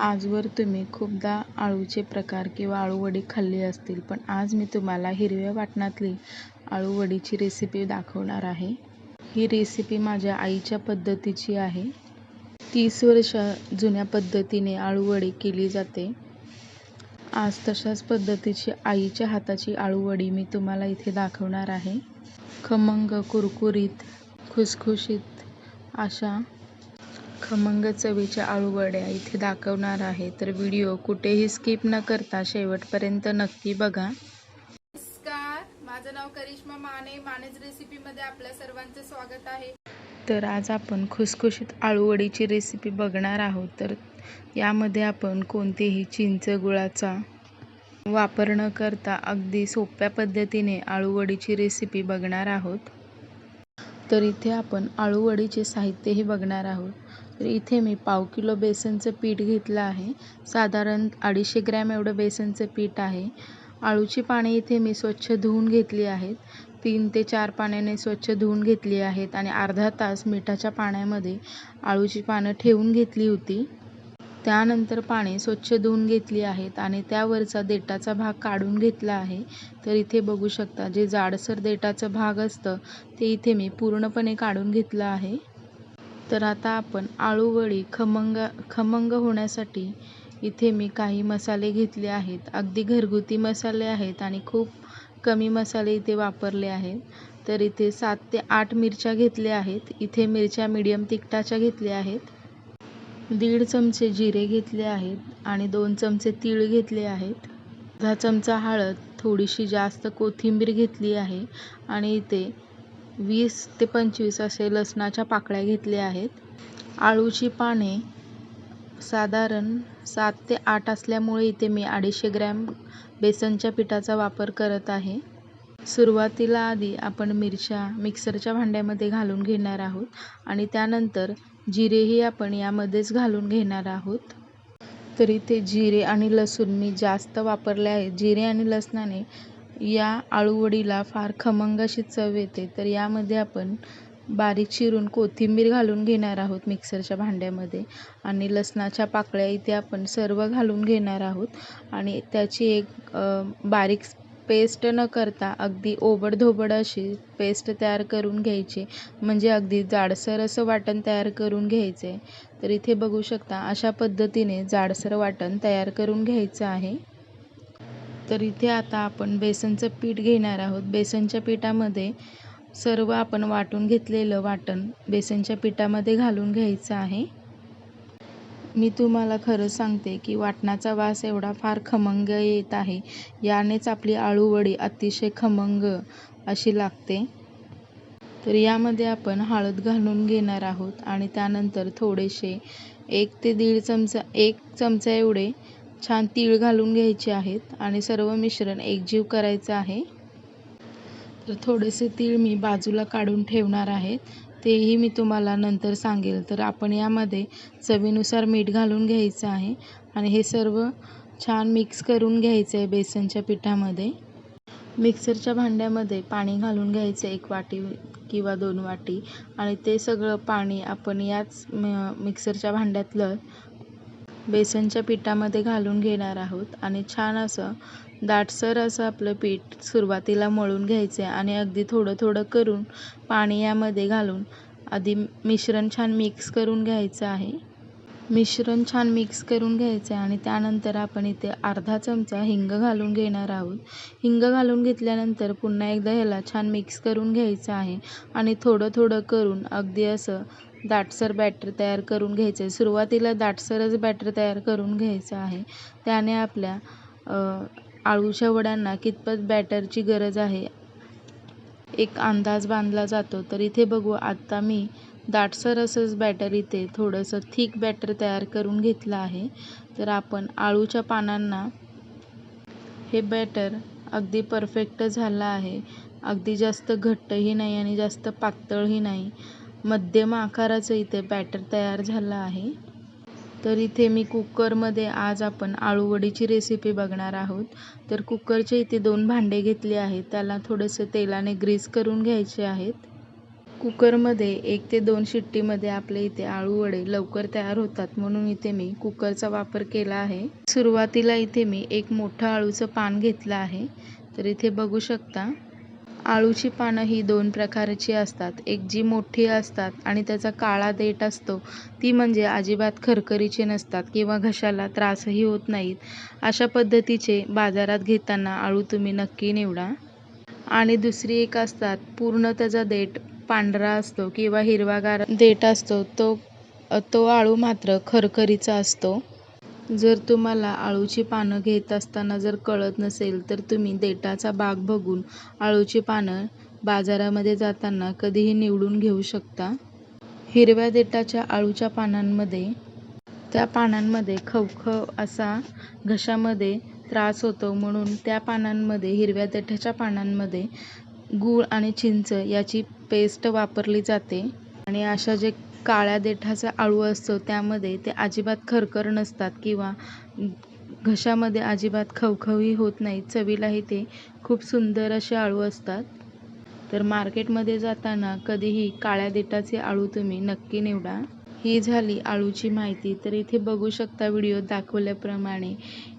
आजवर तुम्ही खूपदा अळूचे प्रकार किंवा अळूवडी खाल्ली असतील पण आज मी तुम्हाला हिरव्या वाटणातली अळूवडीची रेसिपी दाखवणार आहे. ही रेसिपी माझ्या आईच्या पद्धतीची आहे. तीस वर्ष जुन्या पद्धतीने अळूवडी केली जाते. आज तशाच पद्धतीची आईच्या हाताची अळूवडी मी तुम्हाला इथे दाखवणार आहे. खमंग कुरकुरीत खुसखुशीत अशा खमंग चवीच्या अळूवड्या इथे दाखवणार आहे. तर व्हिडिओ कुठेही स्किप न करता शेवटपर्यंत नक्की बघा. नमस्कार माझं नाव करिश्मा माने. मानेज रेसिपी मध्ये आपल्या सर्वांचे स्वागत आहे. तर आज आपण खुसखुशीत अळूवडीची रेसिपी बघणार आहोत. तर यामध्ये आपण कोणतेही चिंच गुळाचा वापर न करता अगदी सोप्या पद्धतीने अळूवडीची रेसिपी बघणार आहोत. तर इथे आपण अळूवडीचे साहित्यही बघणार आहोत. तर इथे मी पाव किलो बेसनचं पीठ घेतलं आहे. साधारण अडीचशे ग्रॅम एवढं बेसनचं पीठ आहे. अळूची पाने इथे मी स्वच्छ धुवून घेतली आहेत. तीन ते चार पाण्याने स्वच्छ धुवून घेतली आहेत आणि अर्धा तास मिठाच्या पाण्यामध्ये अळूची पानं ठेवून घेतली होती. त्यानंतर पाने स्वच्छ धुवून घेतली आहेत आणि त्यावरचा देठाचा भाग काढून घेतला आहे. तर इथे बघू शकता जे जाडसर देठाचं भाग असतं ते इथे मी पूर्णपणे काढून घेतलं आहे. तर आता आपण अळूवडी खमंग खमंग होण्यासाठी इथे मी काही मसाले घेतले आहेत. अगदी घरगुती मसाले आहेत आणि खूप कमी मसाले इथे वापरले आहेत. तर इथे सात ते आठ मिरच्या घेतल्या आहेत. इथे मिरच्या मीडियम तिखटाच्या घेतल्या आहेत. दीड चमचे जिरे घेतले आहेत आणि दोन चमचे तीळ घेतले आहेत. अर्धा चमचा हळद थोडीशी जास्त कोथिंबीर घेतली आहे आणि इथे वीस ते पंचवीस असे लसणाच्या पाकळ्या घेतल्या आहेत. आळूची पाने साधारण सात ते आठ असल्यामुळे इथे मी अडीचशे ग्रॅम बेसनच्या पिठाचा वापर करत आहे. सुरुवातीला आधी आपण मिरच्या मिक्सरच्या भांड्यामध्ये घालून घेणार आहोत आणि त्यानंतर जिरेही आपण यामध्येच घालून घेणार आहोत. तर इथे जिरे आणि लसूण मी जास्त वापरले आहे. जिरे आणि लसणाने या आळूवडीला फार खमंग अशी चव येते. तर यामध्ये आपण बारीक चिरून कोथिंबीर घालून घेणार आहोत मिक्सरच्या भांड्यामध्ये आणि लसणाच्या पाकळ्या इथे आपण सर्व घालून घेणार आहोत. आणि त्याची एक बारीक पेस्ट न करता अगदी ओबडधोबड अशी पेस्ट तयार करून घ्यायची. म्हणजे अगदी जाडसर असं वाटण तयार करून घ्यायचे तर इथे बघू शकता अशा पद्धतीने जाडसर वाटण तयार करून घ्यायचं आहे. तर इथे आता आपण बेसनचं पीठ घेणार आहोत. बेसनच्या पिठामध्ये सर्व आपण वाटून घेतलेलं वाटण बेसनच्या पिठामध्ये घालून घ्यायचं आहे. मी तुम्हाला खरं सांगते की वाटणाचा वास एवढा फार खमंग येत आहे. यानेच आपली आळूवडी अतिशय खमंग अशी लागते. तर यामध्ये आपण हळद घालून घेणार आहोत आणि त्यानंतर थोडेसे एक ते दीड चमचा एक चमचा एवढे छान तीळ घालून घ्यायचे आहेत आणि सर्व मिश्रण एकजीव करायचं आहे. तर थोडेसे तीळ मी बाजूला काढून ठेवणार आहेत. तेही मी तुम्हाला नंतर सांगेल. तर आपण यामध्ये चवीनुसार मीठ घालून घ्यायचं आहे आणि हे सर्व छान मिक्स करून घ्यायचं आहे बेसनच्या पिठामध्ये. मिक्सरच्या भांड्यामध्ये पाणी घालून घ्यायचं एक वाटी किंवा दोन वाटी आणि ते सगळं पाणी आपण याच मिक्सरच्या भांड्यातलं बेसनच्या पिठामध्ये घालून घेणार आहोत आणि छान असं दाटसर असं आपलं पीठ सुरुवातीला मळून घ्यायचं आहे आणि अगदी थोडं थोडं करून पाणी यामध्ये घालून आधी मिश्रण छान मिक्स करून घ्यायचं आहे. मिश्रण छान मिक्स करून घ्यायचं आहे आणि त्यानंतर आपण इथे अर्धा चमचा हिंग घालून घेणार आहोत. हिंग घालून घेतल्यानंतर पुन्हा एकदा ह्याला छान मिक्स करून घ्यायचं आहे आणि थोडं थोडं करून अगदी असं दाटसर बॅटर तयार करून घ्यायचं आहे. सुरुवातीला दाटसरच बॅटर तयार करून घ्यायचं आहे. त्याने आपल्या आळूच्या वड्यांना कितपत बॅटरची गरज आहे? एक अंदाज बांधला जातो. तर इथे बघू आत्ता मी दाटसर असंच बॅटर इथे थोडंसं थिक बॅटर तयार करून घेतलं आहे. तर आपण आळूच्या पानांना हे बॅटर अगदी परफेक्ट झालं आहे. अगदी जास्त घट्टही नाही आणि जास्त पातळही नाही. मध्यम आकाराचं इथे बॅटर तयार झालं आहे. तर इथे मी कुकरमध्ये आज आपण आळूवडीची रेसिपी बघणार आहोत. तर कुकरचे इथे दोन भांडे घेतले आहेत. त्याला थोडंसं तेलाने ग्रीस करून घ्यायचे आहेत. कुकरमध्ये एक ते दोन शिट्टीमध्ये आपले इथे आळूवडे लवकर तयार होतात. म्हणून इथे मी कुकरचा वापर केला आहे. सुरुवातीला इथे मी एक मोठं आळूचं पान घेतलं आहे. तर इथे बघू शकता. आळूची पानं ही दोन प्रकारची असतात. एक जी मोठी असतात आणि त्याचा काळा देठ असतो ती म्हणजे अजिबात खरखरीची नसतात किंवा घशाला त्रासही होत नाहीत. अशा पद्धतीचे बाजारात घेताना आळू तुम्ही नक्की निवडा. आणि दुसरी एक असतात पूर्ण त्याचा देठ पांढरा असतो किंवा हिरवागार देठ असतो तो तो आळू मात्र खरखरीचा असतो. जर तुम्हाला आळूची पानं घेत असताना जर कळत नसेल तर तुम्ही देठाचा भाग बघून आळूची पानं बाजारामध्ये जाताना कधीही निवडून घेऊ शकता. हिरव्या देठाच्या आळूच्या पानांमध्ये त्या पानांमध्ये खवखव असा घशामध्ये त्रास होतो म्हणून त्या पानांमध्ये हिरव्या देठाच्या पानांमध्ये गूळ आणि चिंच याची पेस्ट वापरली जाते. आणि अशा जे काळ्या देठाचा आळू असतो त्यामध्ये ते अजिबात खरखर नसतात किंवा घशामध्ये अजिबात खवखवही होत नाही चवीलाही ते खूप सुंदर असे आळू असतात. तर मार्केटमध्ये जाताना कधीही काळ्या देठाचे आळू तुम्ही नक्की निवडा. ही झाली आळूची माहिती. तर इथे बघू शकता व्हिडिओत दाखवल्याप्रमाणे.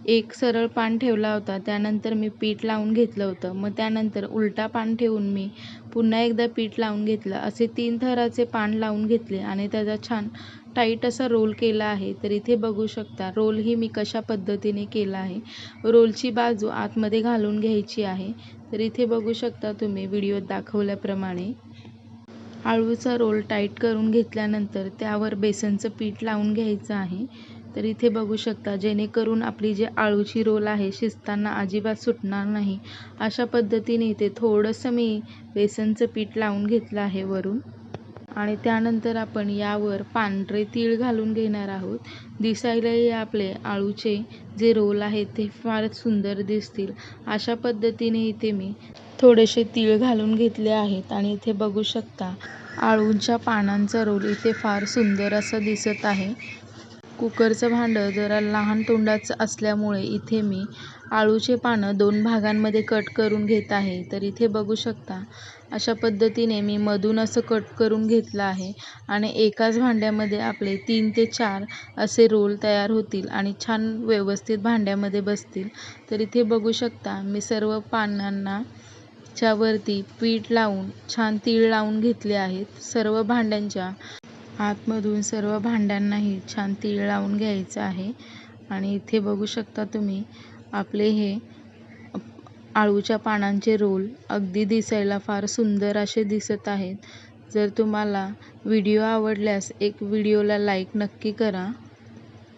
एक सरळ पान ठेवला होता. त्यानंतर मी पीठ लावून घेतलं होतं. मग त्यानंतर उलटा पान ठेवून मी पुन्हा एकदा पीठ लावून घेतलं. असे तीन थराचे पान लावून घेतले आणि त्याचा छान टाईट असा रोल केला आहे. तर इथे बघू शकता रोल ही मी कशा पद्धतीने केला आहे. रोलची बाजू आतमध्ये घालून घ्यायची आहे. तर इथे बघू शकता तुम्ही व्हिडिओत दाखवल्याप्रमाणे. आळूचा रोल टाईट करून घेतल्यानंतर त्यावर बेसनचं पीठ लावून घ्यायचं आहे. तर इथे बघू शकता जेणेकरून आपली जी आळूची रोल आहे शिजताना अजिबात सुटणार नाही. अशा पद्धतीने इथे थोडंसं मी बेसनचं पीठ लावून घेतलं आहे वरून. आणि त्यानंतर आपण यावर पांढरे तीळ घालून घेणार आहोत. दिसायलाही आपले आळूचे जे रोल आहेत ते फारच सुंदर दिसतील. अशा पद्धतीने इथे मी थोडेसे तीळ घालून घेतले आहेत आणि इथे बघू शकता आळूंच्या पानांचा रोल इथे फार सुंदर असं दिसत आहे. कुकरचं भांडं जरा लहान तोंडाचं असल्यामुळे इथे मी आळूचे पानं दोन भागांमध्ये कट करून घेत आहे. तर इथे बघू शकता अशा पद्धतीने मी मधून असं कट करून घेतलं आहे. आणि एकाच भांड्यामध्ये आपले तीन ते चार असे रोल तयार होतील आणि छान व्यवस्थित भांड्यामध्ये बसतील. तर इथे बघू शकता मी सर्व पानांना च्यावरती पीठ लावून छान तीळ लावून घेतले आहेत. सर्व भांड्यांच्या आतमधून सर्व भांड्यांनाही छान तीळ लावून घ्यायचं आहे. आणि इथे बघू शकता तुम्ही आपले हे आळूच्या पानांचे रोल अगदी दिसायला फार सुंदर असे दिसत आहेत. जर तुम्हाला व्हिडिओ आवडल्यास एक व्हिडिओला लाईक नक्की करा.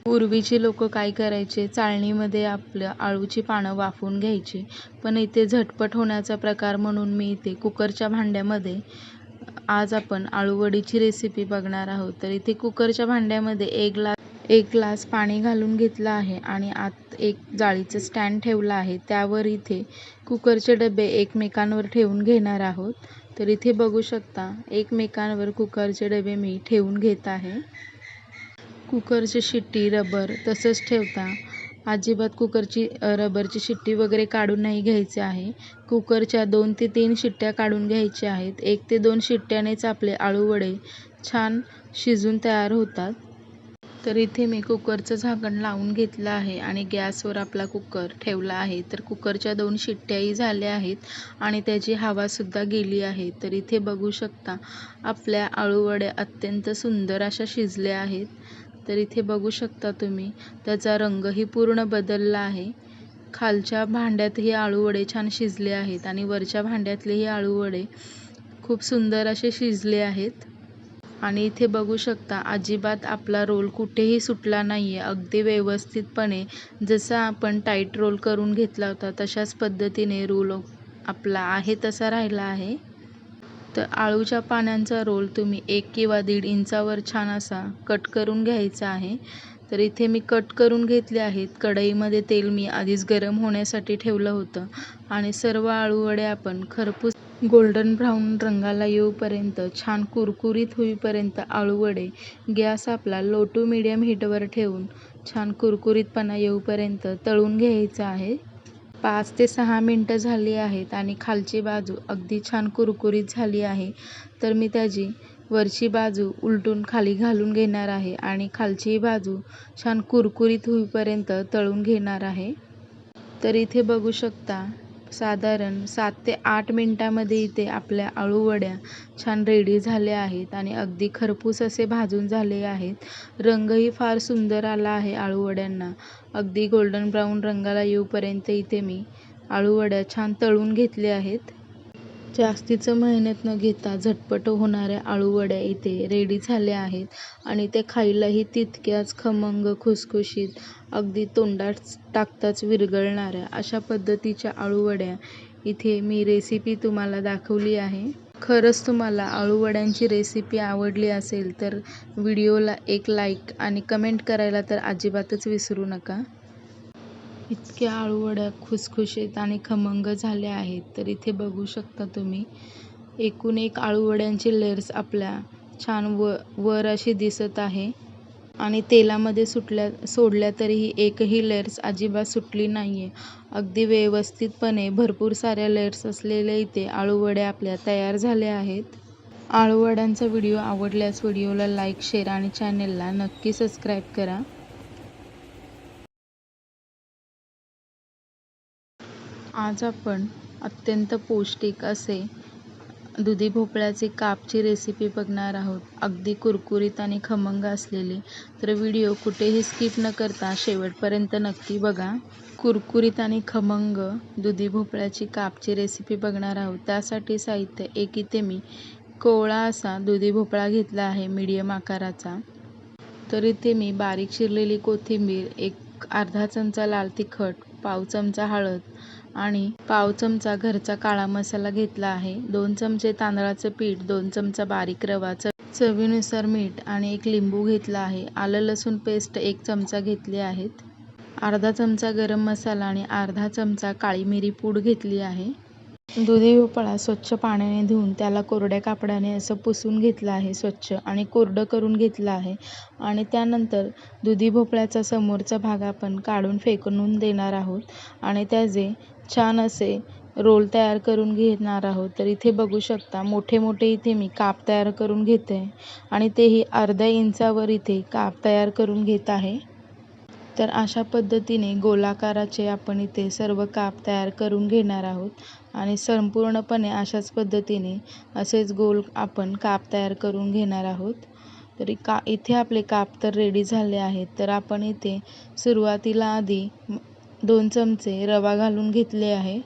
पूर्वीचे लोक काय करायचे? चाळणीमध्ये आपलं आळूची पानं वाफवून घ्यायची. पण इथे झटपट होण्याचा प्रकार म्हणून मी इथे कुकरच्या भांड्यामध्ये आज आपण आळूवडीची रेसिपी बघणार आहोत. तर इथे कुकरच्या भांड्यामध्ये एक ग्लास एक ग्लास पाणी घालून घेतलं आहे आणि आत एक जाळीचं स्टँड ठेवलं आहे. त्यावर इथे कुकरचे डबे एकमेकांवर ठेवून घेणार आहोत. तर इथे बघू शकता एकमेकांवर कुकरचे डबे मी ठेवून घेत आहे. कुकरची शिट्टी रबर तसंच ठेवता. अजिबात कुकरची रबरची शिट्टी वगैरे काढून नाही घ्यायची आहे. कुकरच्या दोन ते तीन शिट्ट्या काढून घ्यायच्या आहेत. एक ते दोन शिट्ट्यानेच आपले आळूवडे छान शिजून तयार होतात. तर इथे मी कुकरचं झाकण लावून घेतलं आहे आणि गॅसवर आपला कुकर ठेवला आहे. तर कुकरच्या दोन शिट्ट्याही झाल्या आहेत आणि त्याची हवासुद्धा गेली आहे. तर इथे बघू शकता आपल्या आळूवड्या अत्यंत सुंदर अशा शिजल्या आहेत. तर इथे बघू शकता तुम्ही त्याचा रंगही पूर्ण बदलला आहे. खालच्या भांड्यातही आळूवडे छान शिजले आहेत आणि वरच्या भांड्यातलेही आळूवडे खूप सुंदर असे शिजले आहेत. आणि इथे बघू शकता अजिबात आपला रोल कुठेही सुटला नाही आहे अगदी व्यवस्थितपणे जसा आपण टाईट रोल करून घेतला होता तशाच पद्धतीने रोल आपला आहे तसा राहिला आहे. तर आळूच्या पानांचा रोल तुम्ही एक किंवा दीड इंचावर छान असा कट करून घ्यायचा आहे. तर इथे मी कट करून घेतले आहेत. कढईमध्ये तेल मी आधीच गरम होण्यासाठी ठेवलं होतं. आणि सर्व आळूवडे आपण खरपूस गोल्डन ब्राऊन रंगाला येऊपर्यंत छान कुरकुरीत होईपर्यंत आळूवडे गॅस आपला लो टू मिडियम हीटवर ठेवून छान कुरकुरीतपणा येऊपर्यंत तळून घ्यायचा आहे. पाच ते सहा मिनटं झाली आहेत आणि खालची बाजू अगदी छान कुरकुरीत झाली आहे. तर मी त्याची वरची बाजू उलटून खाली घालून घेणार आहे आणि खालची बाजू छान कुरकुरीत होईपर्यंत तळून घेणार आहे. तर इथे बघू शकता साधारण सात ते आठ मिनटामध्ये इथे आपल्या आळूवड्या छान रेडी झाल्या आहेत आणि अगदी खरपूस असे भाजून झाले आहेत. रंगही फार सुंदर आला आहे आळूवड्यांना. अगदी गोल्डन ब्राऊन रंगाला येऊपर्यंत इथे मी आळूवड्या छान तळून घेतल्या आहेत. जास्तीचं मेहनत न घेता झटपट होणाऱ्या आळूवड्या इथे रेडी झाल्या आहेत आणि ते खायलाही तितक्याच खमंग खुसखुशीत अगदी तोंडात टाकताच विरघळणाऱ्या अशा पद्धतीच्या आळूवड्या इथे मी रेसिपी तुम्हाला दाखवली आहे. खरंच तुम्हाला अळूवड्यांची रेसिपी आवडली असेल तर व्हिडिओला एक लाईक आणि कमेंट करायला तर अजिबातच विसरू नका. इतक्या आळूवड्या खुसखुशीत आणि खमंग झाल्या आहेत तर इथे बघू शकता तुम्ही. एकूण एक आळूवड्यांची लेअर्स आपल्या छान व वर अशी दिसत आहे. आणि तेलामध्ये सुटल्या सोडल्या तरीही एकही लेअर्स अजिबात सुटली नाही आहे अगदी व्यवस्थितपणे भरपूर साऱ्या लेअर्स असलेले इथे आळूवड्या आपल्या तयार झाल्या आहेत. आळूवड्यांचा व्हिडिओ आवडल्यास व्हिडिओला लाईक शेअर आणि चॅनेलला नक्की सबस्क्राईब करा. आज आपण अत्यंत पौष्टिक असे दुधी भोपळ्याचे कापची रेसिपी बघणार आहोत. अगदी कुरकुरीत आणि खमंग असलेली. तर व्हिडिओ कुठेही स्किप न करता शेवटपर्यंत नक्की बघा. कुरकुरीत आणि खमंग दुधी भोपळ्याची कापची रेसिपी बघणार आहोत. त्यासाठी साहित्य एक इथे मी कोवळा असा दुधी भोपळा घेतला आहे मीडियम आकाराचा. तर इथे मी बारीक शिरलेली कोथिंबीर एक अर्धा चमचा लाल तिखट पाव चमचा हळद आणि पाव चमचा घरचा काळा मसाला घेतला आहे. दोन चमचे तांदळाचं पीठ दोन चमचा बारीक रवा चवीनुसार मीठ आणि एक लिंबू घेतला आहे. आलं लसूण पेस्ट एक चमचा घेतली आहेत. अर्धा चमचा गरम मसाला आणि अर्धा चमचा काळी मिरी पूड घेतली आहे. दुधी भोपळा स्वच्छ पाण्याने धुवून त्याला कोरड्या कापडाने असं पुसून घेतलं आहे स्वच्छ आणि कोरडं करून घेतलं आहे. आणि त्यानंतर दुधी भोपळ्याचा समोरचा भाग आपण काढून फेकून देणार आहोत. आणि त्याचे छान असे रोल तयार करून घेणार आहोत. तर इथे बघू शकता मोठे मोठे इथे मी काप तयार करून घेते आणि तेही अर्ध्या इंचावर इथे काप तयार करून घेत आहे. तर अशा पद्धतीने गोलाकाराचे आपण इथे सर्व काप तयार करून घेणार आहोत आणि संपूर्णपणे अशाच पद्धतीने असेच गोल आपण काप तयार करून घेणार आहोत. तरी का इथे आपले काप तर रेडी झाले आहेत. तर आपण इथे सुरुवातीला आधी दोन चमचे रवा घालून घेतले आहे.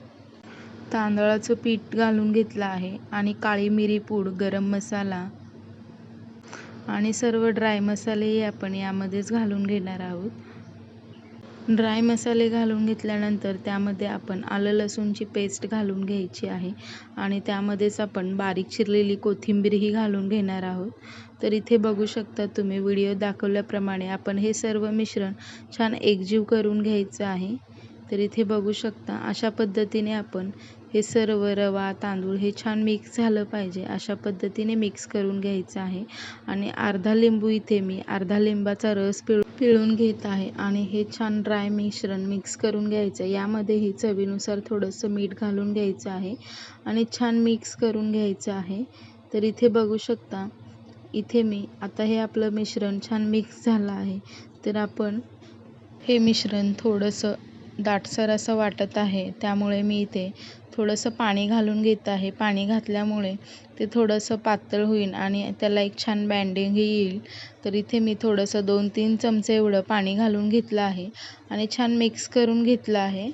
तांदळाचं पीठ घालून घेतलं आहे आणि काळी मिरी पूड गरम मसाला आणि सर्व ड्राय मसालेही आपण यामध्येच घालून घेणार आहोत. ड्राय मसाले घालून घेतल्यानंतर त्यामध्ये आपण आलं लसूणची पेस्ट घालून घ्यायची आहे. आणि त्यामध्येच आपण बारीक चिरलेली कोथिंबीरही घालून घेणार आहोत. तर इथे बघू शकता तुम्ही व्हिडिओ दाखवल्याप्रमाणे आपण हे सर्व मिश्रण छान एकजीव करून घ्यायचं आहे. तर इथे बघू शकता अशा पद्धतीने आपण हे सर्व रवा तांदूळ हे छान मिक्स झालं पाहिजे. अशा पद्धतीने मिक्स करून घ्यायचं आहे. आणि अर्धा लिंबू इथे मी अर्धा लिंबाचा रस पिळ पिळून घेत आहे. आणि हे छान ड्राय मिश्रण मिक्स करून घ्यायचं यामध्येही चवीनुसार थोडंसं मीठ घालून घ्यायचं आहे. आणि छान मिक्स करून घ्यायचं आहे. तर इथे बघू शकता इथे मी आता हे आपलं मिश्रण छान मिक्स झालं आहे. तर आपण हे मिश्रण थोडंसं दाटसर असं वाटत आहे. त्यामुळे मी इथे थोडंसं पाणी घालून घेत आहे. पाणी घातल्यामुळे ते थोडंसं पातळ होईल आणि त्याला एक छान बँडिंगही येईल. तर इथे मी थोडंसं दोन तीन चमचे एवढं पाणी घालून घेतलं आहे आणि छान मिक्स करून घेतलं आहे.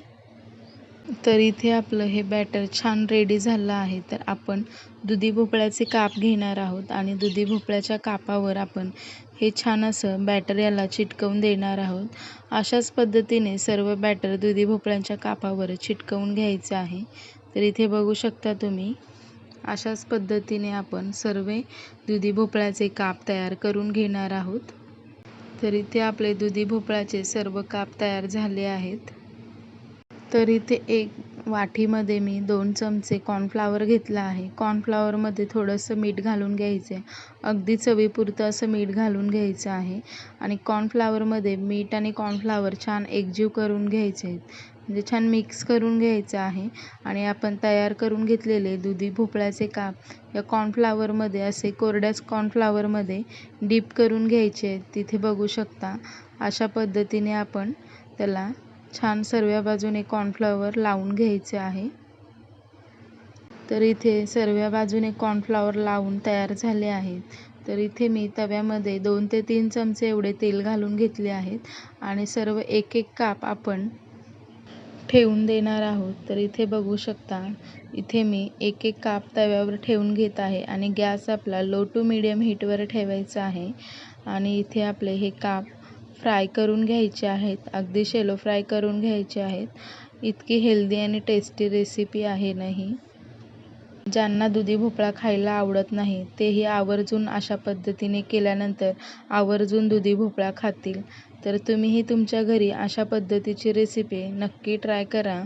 तर इथे आपलं हे बॅटर छान रेडी झालं आहे. तर आपण दुधी भोपळ्याचे काप घेणार आहोत आणि दुधी भोपळ्याच्या कापावर आपण हे छान असं बॅटर याला चिटकवून देणार आहोत. अशाच पद्धतीने सर्व बॅटर दुधी भोपळ्यांच्या कापावर चिटकवून घ्यायचं आहे. तर इथे बघू शकता तुम्ही अशाच पद्धतीने आपण सर्व दुधी भोपळ्याचे काप तयार करून घेणार आहोत. तर इथे आपले दुधी भोपळ्याचे सर्व काप तयार झाले आहेत. तर इथे एक वाटीमध्ये मी दोन चमचे कॉर्नफ्लावर घेतला आहे. कॉर्नफ्लावरमध्ये थोडंसं मीठ घालून घ्यायचं आहे अगदी चवीपुरतं असं मीठ घालून घ्यायचं आहे. आणि कॉर्नफ्लावरमध्ये मीठ आणि कॉर्नफ्लावर छान एकजीव करून घ्यायचे आहेत. म्हणजे छान मिक्स करून घ्यायचं आहे. आणि आपण तयार करून घेतलेले दुधी भोपळ्याचे काप या कॉर्नफ्लावरमध्ये असे कोरड्याच कॉर्नफ्लावरमध्ये डीप करून घ्यायचे आहेत. तिथे बघू शकता. अशा पद्धतीने आपण त्याला छान सर्व बाजूने कॉर्नफ्लॉवर लावून घ्यायचे आहे. तर इथे सर्व बाजूने कॉर्नफ्लॉवर लावून तयार झाले आहेत. तर इथे मी तव्यामध्ये दोन ते तीन चमचे एवढे तेल घालून घेतले आहेत आणि सर्व एक एक काप आपण ठेवून देणार आहोत. तर इथे बघू शकता इथे मी एक एक काप तव्यावर ठेवून घेत आहे आणि गॅस आपला लो टू मिडियम हीटवर ठेवायचा आहे. आणि इथे आपले हे काप फ्राय करून घ्यायचे आहेत. अगदी शेलो फ्राय करून घ्यायचे आहेत. इतकी हेल्दी आणि टेस्टी रेसिपी आहे ना ही. ज्यांना दुधी भोपळा खायला आवडत नाही तेही आवर्जून अशा पद्धतीने केल्यानंतर आवर्जून दुधी भोपळा खातील. तर तुम्हीही तुमच्या घरी अशा पद्धतीची रेसिपी नक्की ट्राय करा.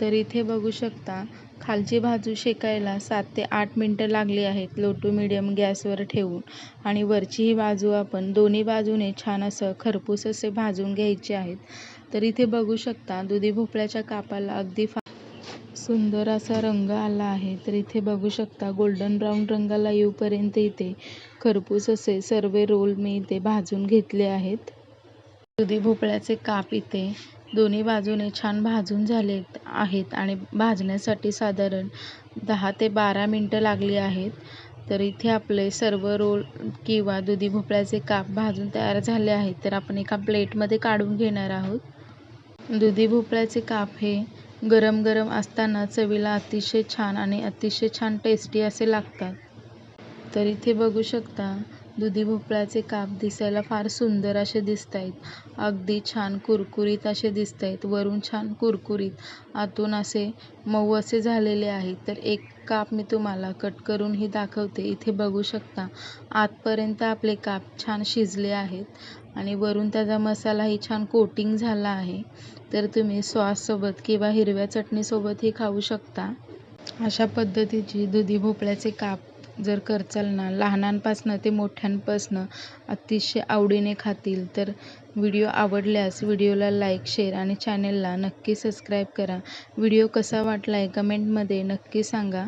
तर इथे बघू शकता खालची बाजू शेकायला सात ते आठ मिनटं लागली आहेत. लो टू मिडियम गॅसवर ठेवून आणि वरची ही बाजू आपण दोन्ही बाजूने छान असं खरपूस असे भाजून घ्यायचे आहेत. तर इथे बघू शकता दुधी भोपळ्याच्या कापाला अगदी फा सुंदर असा रंग आला आहे. तर इथे बघू शकता गोल्डन ब्राऊन रंगाला येऊपर्यंत इथे खरपूस असे सर्व रोल मी इथे भाजून घेतले आहेत. दुधी भोपळ्याचे काप इथे दोन्ही बाजूने छान भाजून झाले आहेत आणि भाजण्यासाठी साधारण दहा ते बारा मिनटं लागली आहेत. तर इथे आपले सर्व रोल किंवा दुधी भोपळ्याचे काप भाजून तयार झाले आहेत. तर आपण एका प्लेटमध्ये काढून घेणार आहोत. दुधी भोपळ्याचे काप हे गरम गरम असताना चवीला अतिशय छान आणि अतिशय छान टेस्टी असे लागतात. तर इथे बघू शकता दुधी भोपळ्याचे काप दिसायला फार सुंदर असे दिसत आहेत अगदी छान कुरकुरीत असे दिसत आहेत वरून छान कुरकुरीत. आतून असे मऊ असे झालेले आहेत. तर एक काप मी तुम्हाला कट करूनही दाखवते. इथे बघू शकता आतपर्यंत आपले काप छान शिजले आहेत आणि वरून त्याचा मसालाही छान कोटिंग झाला आहे. तर तुम्ही सॉससोबत किंवा हिरव्या चटणीसोबतही खाऊ शकता. अशा पद्धतीची दुधी भोपळ्याचे काप जर करचाल ना लहानांपासनं ते मोठ्यांपासनं अतिशय आवडीने खातील तर व्हिडिओ आवडल्यास व्हिडिओला लाईक शेअर आणि चॅनेलला नक्की सबस्क्राईब करा. व्हिडिओ कसा वाटला आहे कमेंटमध्ये नक्की सांगा.